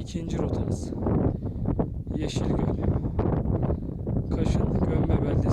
ikinci rotamız Yeşilgöl. Kaş'ın Gömme beldesinde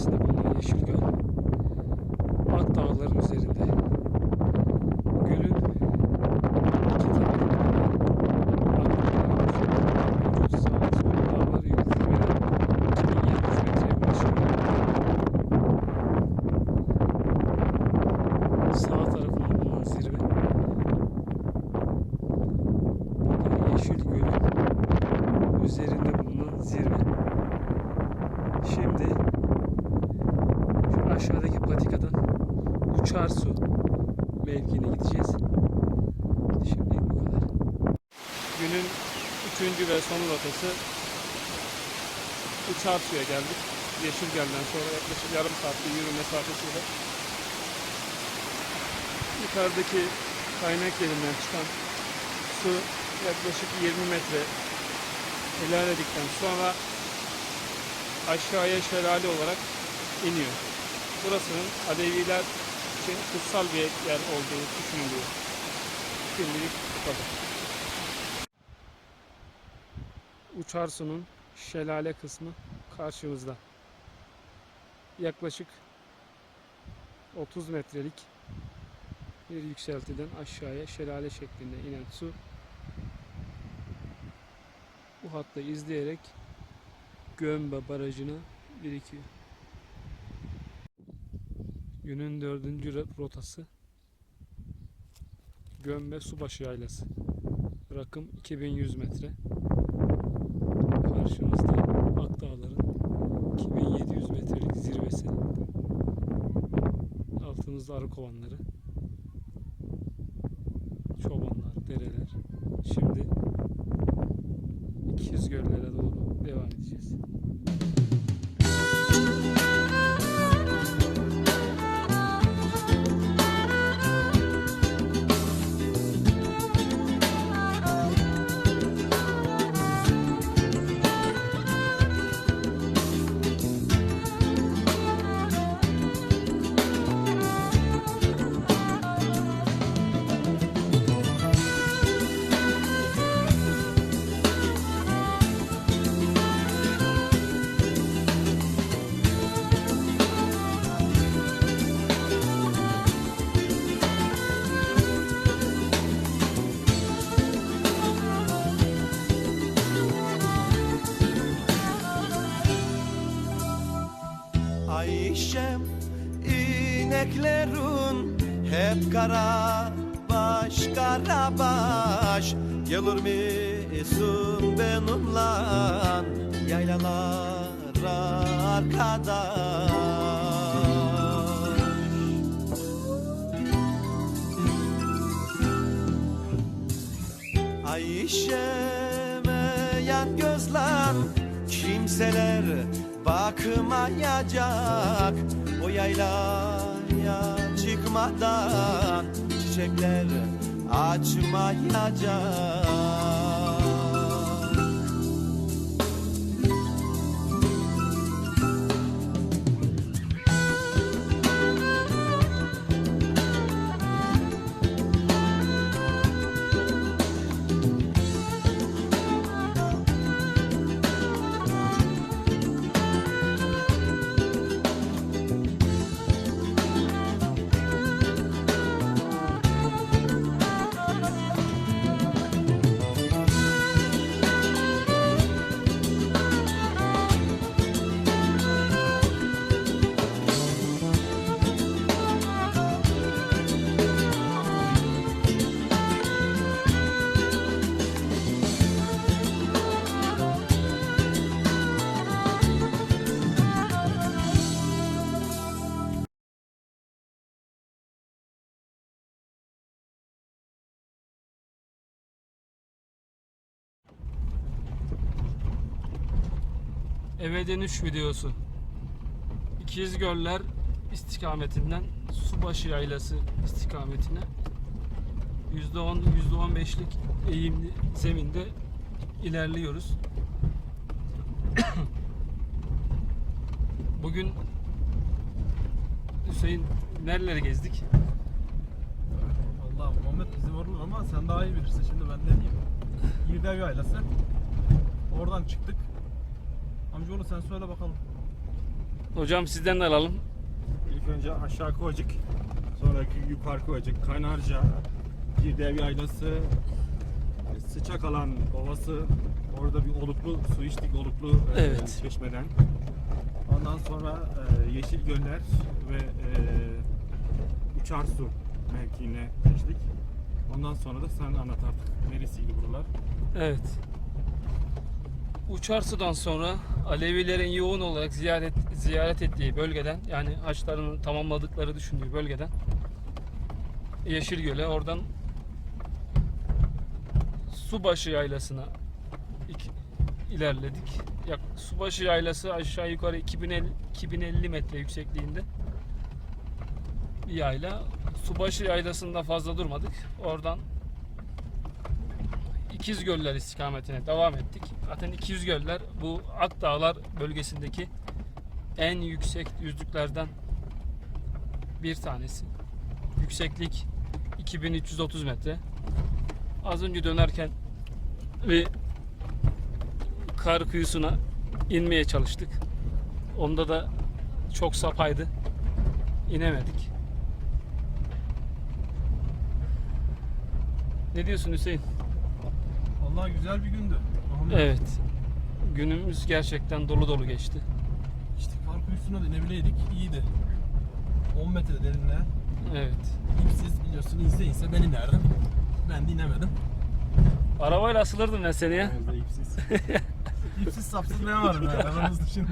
mevkine gideceğiz. Şimdi bu kadar. Günün üçüncü ve son rotası Uçar Su'ya geldik. Yeşilgöl'den sonra yaklaşık yarım saatlik yürüme mesafesiyle yukarıdaki kaynak yerinden çıkan su yaklaşık 20 metre ilerledikten sonra aşağıya şelale olarak iniyor. Burasının Aleviler için kutsal bir yer olduğu düşünülüyor. Şimdilik bu kadar. Uçar Su'nun şelale kısmı karşımızda. Yaklaşık 30 metrelik bir yükseltiden aşağıya şelale şeklinde inen su bu hattı izleyerek Gömbe Barajı'na birikiyor. Günün dördüncü ro- rotası Gömbe Subaşı Yaylası. Rakım 2100 metre. Karşımızda Akdağların 2700 metrelik zirvesi. Altımızda arı kovanları. Çobanlar, dereler. Şimdi İkiz göllere doğru devam edeceğiz. Ayşem ineklerin hep kara baş kara baş. Gelir misin benimle yaylalara arkadaş? Ayşe'me yan gözler kimseler bakmayacak O yaylaya çıkmadan çiçekler açmayacak Eve dönüş videosu. İkiz Göller istikametinden Subaşı Yaylası istikametine %10 %15'lik eğimli zeminde ilerliyoruz. Bugün Hüseyin nereleri gezdik? Allah Muhammed bizi vurur ama sen daha iyi bilirsin şimdi ben ne diyeyim. Girdev Yaylası. Oradan çıktık. Amcaoğlu sen söyle bakalım. Hocam sizden de alalım. İlk önce aşağı Kovacık, sonraki yukarı Kovacık, Kaynarca, Girdev Yaylası, Sıçak Alan Ovası, orada bir oluklu su içtik, oluklu e, Evet. çeşmeden. Ondan sonra e, Yeşil Göller ve e, Uçar Su mevkiine geçtik. Ondan sonra da sen anlat artık neresiydi buralar? Evet. Uçarsu'dan sonra Alevilerin yoğun olarak ziyaret ziyaret ettiği bölgeden yani haçlarını tamamladıkları düşündüğü bölgeden Yeşilgöl'e oradan Subaşı Yaylası'na ilerledik. Yak, Subaşı Yaylası aşağı yukarı 2050, 2050 metre yüksekliğinde bir yayla. Subaşı Yaylası'nda fazla durmadık. Oradan İkizgöller istikametine devam ettik. Zaten İkizgöller bu Akdağlar bölgesindeki en yüksek yüzlüklerden bir tanesi. Yükseklik 2330 metre. Az önce dönerken bir kar kıyısına inmeye çalıştık. Onda da çok sapaydı. İnemedik. Ne diyorsun Hüseyin? Vallahi güzel bir gündü. Muhammed. Evet. Günümüz gerçekten dolu dolu geçti. İşte kar kuyusuna da inebileydik. iyiydi. 10 metre derinliğe. Evet. İpsiz biliyorsun inse inse ben inerdim. Ben de inemedim. Arabayla asılırdım ben seni ya. Önümüzde ipsiz. İpsiz sapsız ne var be aramızda şimdi.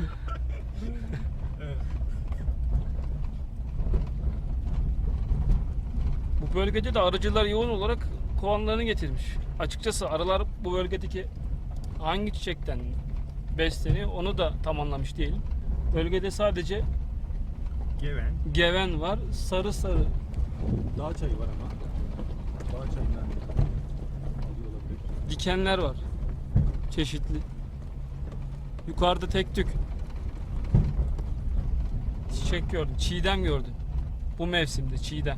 evet. Bu bölgede de arıcılar yoğun olarak kovanlarını getirmiş. Açıkçası arılar bu bölgedeki hangi çiçekten besleniyor onu da tam anlamış değilim. Bölgede sadece Geven. geven var, sarı sarı Dağ çayı var ama. Dağ çayından alıyor olabilir. dikenler var. Çeşitli. Yukarıda tek tük çiçek gördüm. Çiğdem gördüm. Bu mevsimde çiğdem.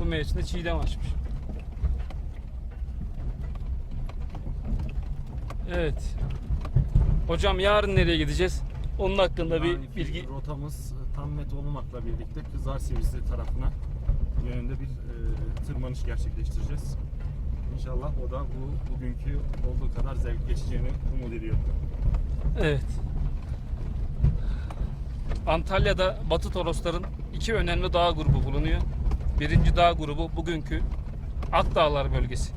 Bu mevsimde çiğdem açmış. Evet. Hocam yarın nereye gideceğiz? Onun hakkında bir Yarınki bilgi. Rotamız e, tam net olmamakla birlikte Kızlar Sivrisi tarafına yönünde bir e, tırmanış gerçekleştireceğiz. İnşallah o da bu bugünkü olduğu kadar zevk geçeceğini umut ediyorum. Evet. Antalya'da Batı Torosların iki önemli dağ grubu bulunuyor. Birinci dağ grubu bugünkü Akdağlar bölgesi.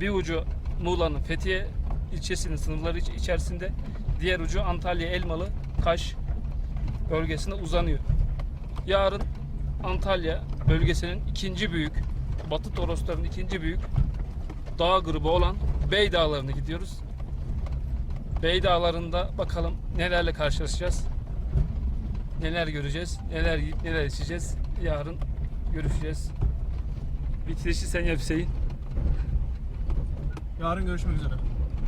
Bir ucu Muğla'nın Fethiye ilçesinin sınırları iç- içerisinde, diğer ucu Antalya Elmalı Kaş bölgesine uzanıyor. Yarın Antalya bölgesinin ikinci büyük, Batı Torosların ikinci büyük dağ grubu olan Bey Dağları'na gidiyoruz. Bey Dağları'nda bakalım nelerle karşılaşacağız. Neler göreceğiz, neler yiyip neler içeceğiz. Yarın görüşeceğiz. Bitirişi sen yap Hüseyin. Yarın görüşmek üzere.